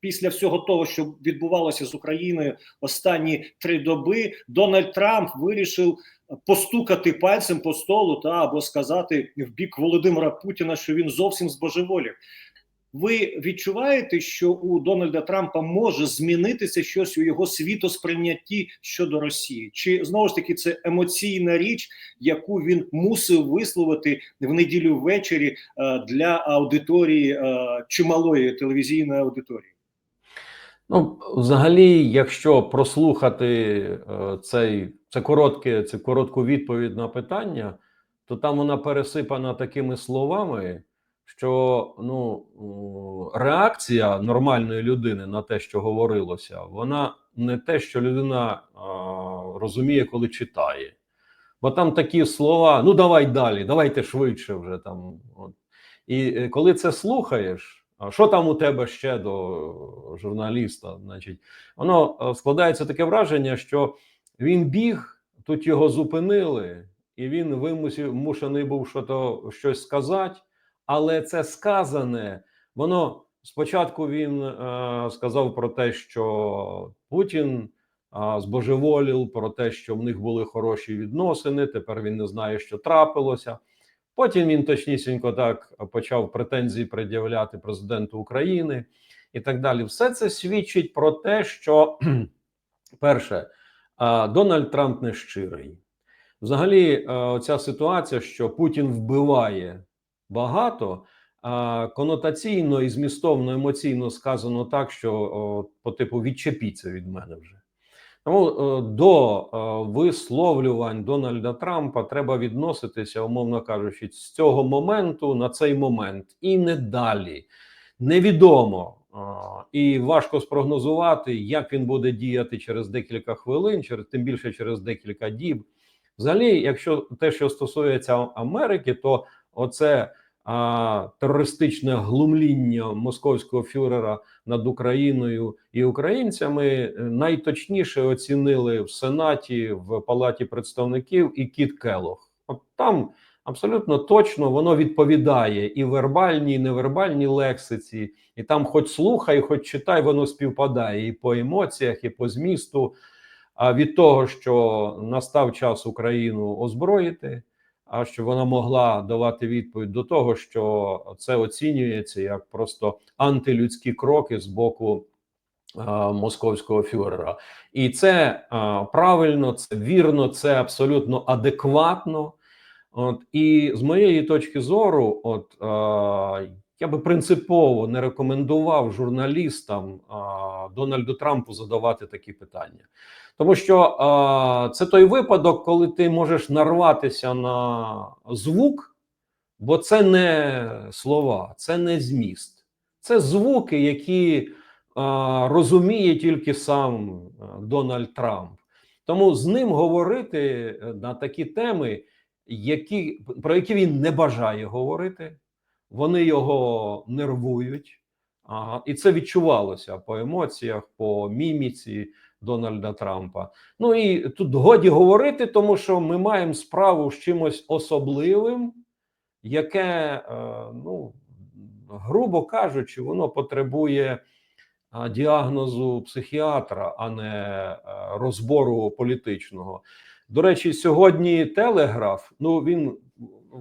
після всього того, що відбувалося з Україною останні три доби, Дональд Трамп вирішив постукати пальцем по столу та або сказати в бік Володимира Путіна, що він зовсім збожеволів. Ви відчуваєте, що у Дональда Трампа може змінитися щось у його світосприйнятті щодо Росії? Чи знову ж таки це емоційна річ, яку він мусив висловити в неділю ввечері е, для аудиторії е, чималої телевізійної аудиторії? Ну, взагалі, якщо прослухати е, цей це коротке, це коротку відповідь на питання, то там вона пересипана такими словами, що ну реакція нормальної людини на те, що говорилося, вона не те, що людина а, розуміє, коли читає. Бо там такі слова: ну давай далі, давайте швидше вже там. От. І е, коли це слухаєш. А що там у тебе ще до журналіста? Значить, воно е, складається таке враження, що він біг, тут його зупинили, і він вимусив, мушений був що-то щось сказати. Але це сказане, воно спочатку він е, сказав про те, що Путін е, збожеволів, про те, що в них були хороші відносини. Тепер він не знає, що трапилося. Потім він точнісінько так почав претензії пред'являти президенту України і так далі. Все це свідчить про те, що перше, Дональд Трамп не щирий. Взагалі, ця ситуація, що Путін вбиває багато, конотаційно і змістовно емоційно сказано так, що по типу відчепіться від мене вже. Тому е, до е, висловлювань Дональда Трампа треба відноситися, умовно кажучи, з цього моменту на цей момент і не далі. Невідомо і важко спрогнозувати, як він буде діяти через декілька хвилин, через тим більше через декілька діб. Взагалі, якщо те, що стосується Америки, то оце а, терористичне глумління московського фюрера над Україною і українцями е, найточніше оцінили в Сенаті, в Палаті представників і Кіт Келох. От там абсолютно точно воно відповідає і вербальній, і невербальній лексиці, і там, хоч слухай, хоч читай, воно співпадає і по емоціях, і по змісту. А від того, що настав час Україну озброїти а щоб вона могла давати відповідь до того, що це оцінюється як просто антилюдські кроки з боку а, московського фюрера, і це а, правильно, це вірно, це абсолютно адекватно. От і з моєї точки зору, от а, я би принципово не рекомендував журналістам а, Дональду Трампу задавати такі питання. Тому що е, це той випадок, коли ти можеш нарватися на звук, бо це не слова, це не зміст, це звуки, які е, розуміє тільки сам Дональд Трамп. Тому з ним говорити на такі теми, які, про які він не бажає говорити, вони його нервують. Ага, і це відчувалося по емоціях, по міміці. Дональда Трампа. Ну і тут годі говорити, тому що ми маємо справу з чимось особливим, яке, е, ну грубо кажучи, воно потребує діагнозу психіатра, а не е, розбору політичного. До речі, сьогодні телеграф. Ну він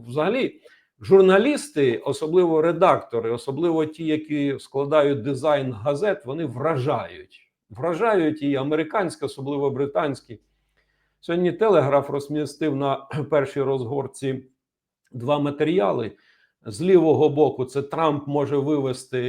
взагалі. Журналісти, особливо редактори, особливо ті, які складають дизайн газет, вони вражають вражають і американські, особливо британські. Сьогодні Телеграф розмістив на першій розгорці два матеріали. З лівого боку, це Трамп може вивести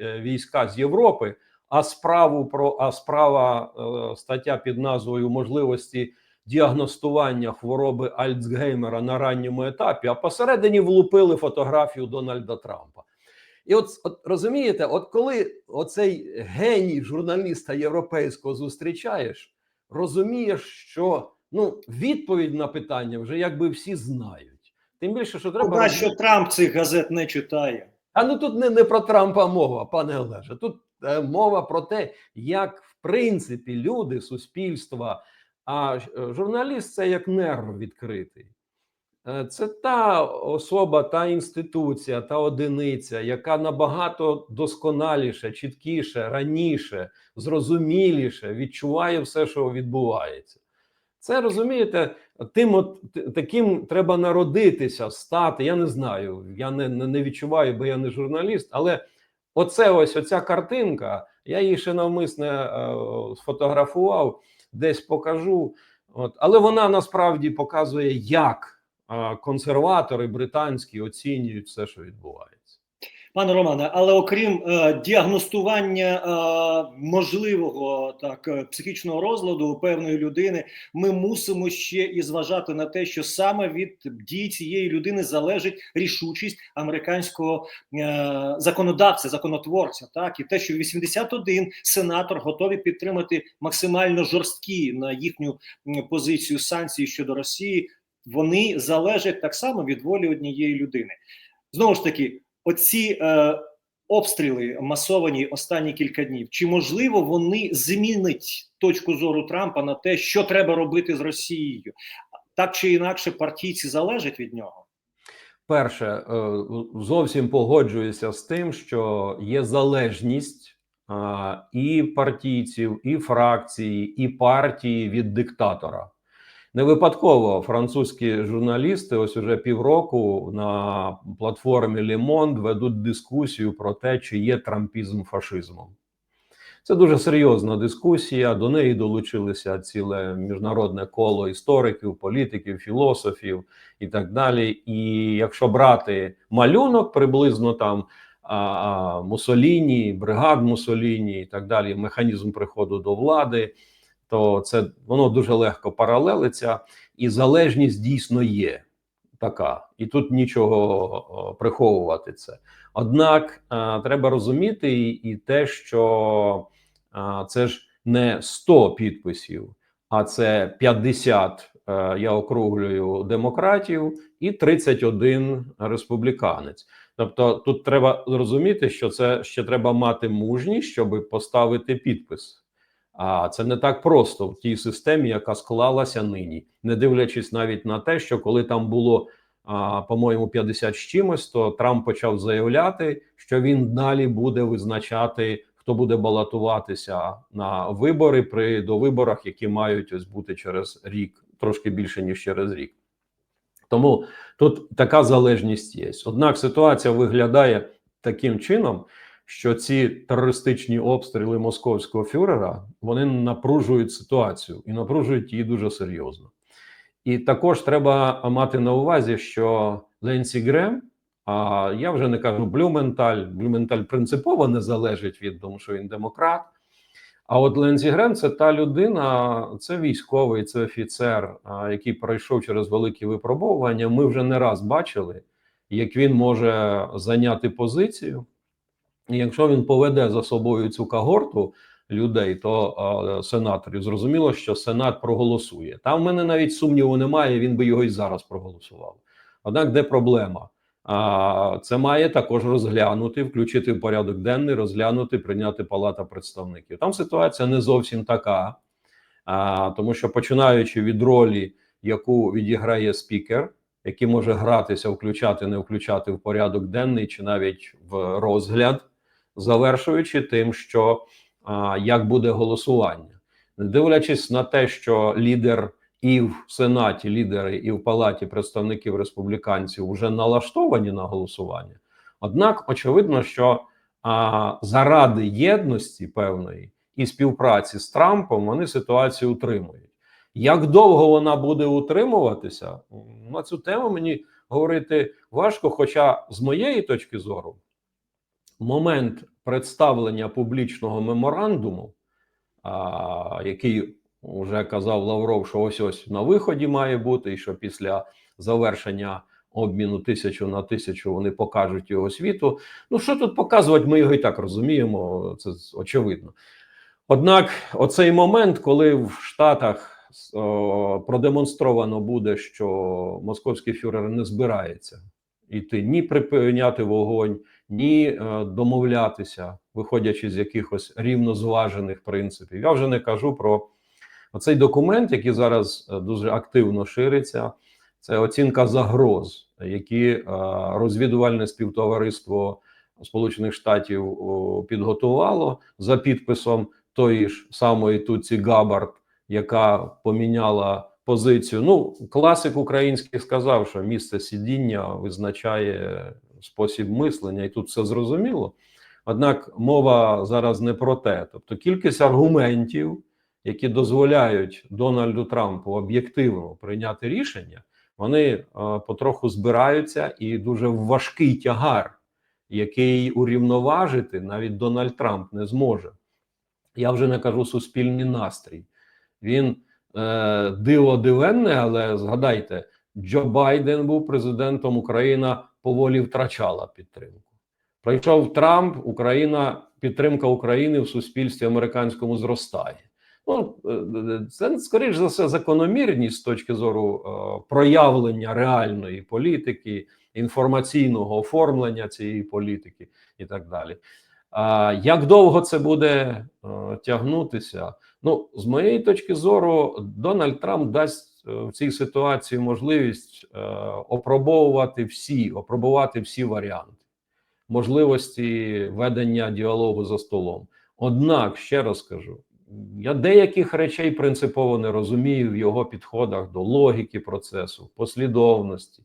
е, війська з Європи, а справу про а справа е, стаття під назвою можливості діагностування хвороби Альцгеймера на ранньому етапі. А посередині влупили фотографію Дональда Трампа. І от, от розумієте, от коли оцей геній журналіста європейського зустрічаєш, розумієш, що ну відповідь на питання вже якби всі знають. Тим більше, що треба Пока що Трамп цих газет не читає. А ну тут не, не про Трампа мова, пане Олеже. Тут е, мова про те, як в принципі люди, суспільства, а е, журналіст це як нерв відкритий. Е, Це та особа, та інституція, та одиниця, яка набагато досконаліше, чіткіше, раніше, зрозуміліше відчуває все, що відбувається. Це розумієте, тим от таким треба народитися, стати. Я не знаю, я не, не, відчуваю, бо я не журналіст, але оце ось оця картинка. Я її ще навмисне е, сфотографував, десь покажу. От, але вона насправді показує, як консерватори британські оцінюють все, що відбувається. Пане Романе, але окрім е, діагностування е, можливого так е, психічного розладу певної людини, ми мусимо ще і зважати на те, що саме від дій цієї людини залежить рішучість американського е, законодавця, законотворця. Так і те, що 81 сенатор готові підтримати максимально жорсткі на їхню позицію санкції щодо Росії, вони залежать так само від волі однієї людини. Знову ж таки, оці е, обстріли масовані останні кілька днів, чи можливо вони змінять точку зору Трампа на те, що треба робити з Росією? Так чи інакше, партійці залежать від нього. Перше, е, зовсім погоджуюся з тим, що є залежність і партійців, і фракції, і партії від диктатора. Не випадково французькі журналісти ось уже півроку на платформі Monde ведуть дискусію про те, чи є трампізм фашизмом. Це дуже серйозна дискусія. До неї долучилися ціле міжнародне коло істориків, політиків, філософів і так далі. І якщо брати малюнок, приблизно там а, Мусоліні, бригад Мусоліні і так далі, механізм приходу до влади, то це воно дуже легко паралелиться, і залежність дійсно є така, і тут нічого приховувати це. Однак а, треба розуміти і, те, що а, це ж не 100 підписів, а це 50, е, я округлюю демократів, і 31 республіканець. Тобто, тут треба зрозуміти, що це ще треба мати мужність, щоб поставити підпис. А це не так просто в тій системі, яка склалася нині, не дивлячись навіть на те, що коли там було, по-моєму, 50 з чимось, то Трамп почав заявляти, що він далі буде визначати, хто буде балотуватися на вибори при довиборах, які мають ось бути через рік, трошки більше ніж через рік. Тому тут така залежність є. Однак ситуація виглядає таким чином, що ці терористичні обстріли московського фюрера вони напружують ситуацію і напружують її дуже серйозно. І також треба мати на увазі, що Ленсі Грем, а я вже не кажу Блюменталь, Блюменталь принципово не залежить від тому, що він демократ. А от Лензі Грем це та людина, це військовий, це офіцер, який пройшов через великі випробовування. Ми вже не раз бачили, як він може зайняти позицію. Якщо він поведе за собою цю когорту людей, то а, сенаторів зрозуміло, що Сенат проголосує. Там в мене навіть сумніву немає, він би його і зараз проголосував. Однак, де проблема? А це має також розглянути, включити в порядок денний, розглянути, прийняти Палата представників. Там ситуація не зовсім така, а, тому що починаючи від ролі, яку відіграє спікер, який може гратися, включати, не включати в порядок денний чи навіть в розгляд, завершуючи тим, що а, як буде голосування, дивлячись на те, що лідер і в Сенаті лідери, і в Палаті представників республіканців вже налаштовані на голосування. Однак, очевидно, що а, заради єдності певної і співпраці з Трампом вони ситуацію утримують. Як довго вона буде утримуватися, на цю тему мені говорити важко. Хоча, з моєї точки зору, момент представлення публічного меморандуму, а, який вже казав Лавров, що ось ось на виході має бути, і що після завершення обміну тисячу на тисячу вони покажуть його світу. Ну що тут показувати? Ми його і так розуміємо, це очевидно. Однак, оцей момент, коли в Штатах продемонстровано буде, що московський фюрер не збирається йти ні припиняти вогонь, ні е, домовлятися, виходячи з якихось рівнозважених принципів. Я вже не кажу про. Оцей документ, який зараз е, дуже активно шириться, Це оцінка загроз, які е, розвідувальне співтовариство Сполучених Штатів підготувало за підписом тої ж самої Туці Габард, яка поміняла позицію. Ну, класик український сказав, що місце сидіння визначає спосіб мислення, і тут все зрозуміло. Однак мова зараз не про те. Тобто кількість аргументів, які дозволяють Дональду Трампу об'єктивно прийняти рішення, вони е, потроху збираються і дуже важкий тягар, який урівноважити навіть Дональд Трамп не зможе. Я вже не кажу суспільний настрій. Він е, диво дивенне, але згадайте, Джо Байден був президентом, Україна поволі втрачала підтримку. Прийшов Трамп, Україна, підтримка України в суспільстві американському зростає. Ну, е, це скоріш за все закономірність з точки зору е, проявлення реальної політики, інформаційного оформлення цієї політики і так далі. А як довго це буде е, тягнутися? Ну, з моєї точки зору, Дональд Трамп дасть е, в цій ситуації можливість е, опробовувати всі, опробувати всі варіанти можливості ведення діалогу за столом. Однак, ще раз кажу, я деяких речей принципово не розумію в його підходах до логіки процесу, послідовності,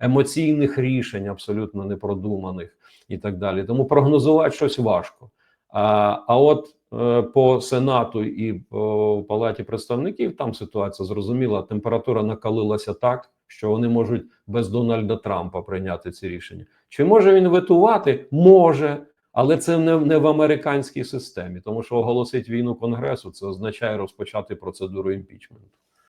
емоційних рішень, абсолютно непродуманих і так далі. Тому прогнозувати щось важко. А, а от е, по Сенату і по Палаті представників там ситуація зрозуміла. Температура накалилася так, що вони можуть без Дональда Трампа прийняти ці рішення. Чи може він ветувати? Може, але це не, не в американській системі, тому що оголосить війну Конгресу це означає розпочати процедуру імпічменту.